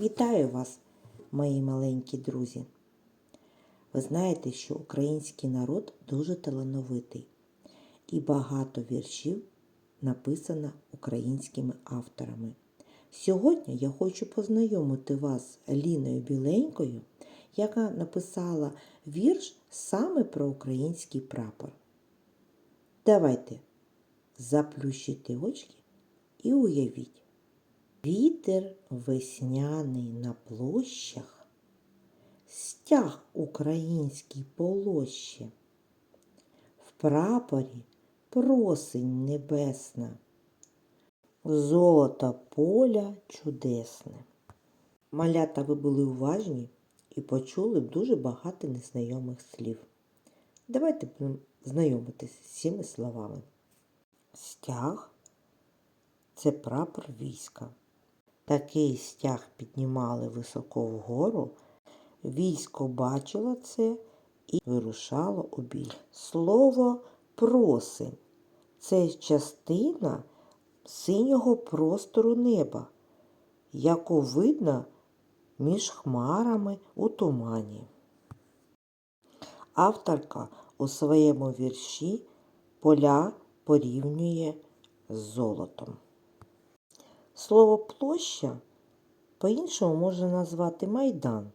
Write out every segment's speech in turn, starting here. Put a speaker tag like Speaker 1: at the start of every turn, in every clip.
Speaker 1: Вітаю вас, мої маленькі друзі. Ви знаєте, що український народ дуже талановитий і багато віршів написано українськими авторами. Сьогодні я хочу познайомити вас з Ліною Біленькою, яка написала вірш саме про український прапор. Давайте заплющити очки і уявіть. Вітер весняний на площах, стяг український полоще, в прапорі просень небесна, золото поля чудесне. Малята ви були уважні і почули дуже багато незнайомих слів. Давайте будемо знайомитися з цими словами. Стяг це прапор війська. Такий стяг піднімали високо вгору. Військо бачило це і вирушало у бій. Слово просень це частина синього простору неба, яку видно між хмарами у тумані. Авторка у своєму вірші поля порівнює з золотом. Слово площа по-іншому можна назвати майдан.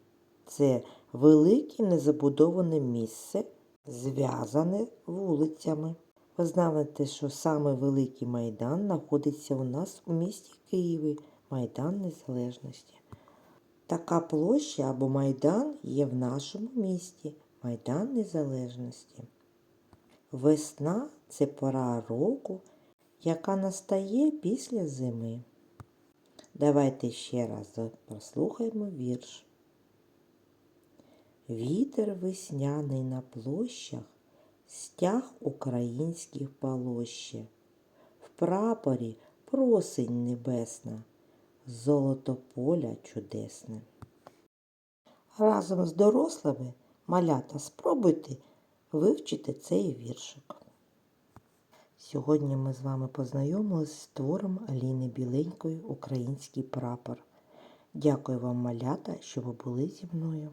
Speaker 1: Це велике незабудоване місце, зв'язане вулицями. Ви знаєте, що саме великий майдан знаходиться у нас у місті Києві, Майдан Незалежності. Така площа або майдан є в нашому місті Майдан Незалежності. Весна це пора року, яка настає після зими. Давайте ще раз послухаємо вірш. Вітер весняний на площах, стяг українських полоще, в прапорі просень небесна, золото поля чудесне. Разом з дорослими малята спробуйте вивчити цей віршик. Сьогодні ми з вами познайомилися з твором Аліни Біленької Український прапор. Дякую вам, малята, що ви були зі мною.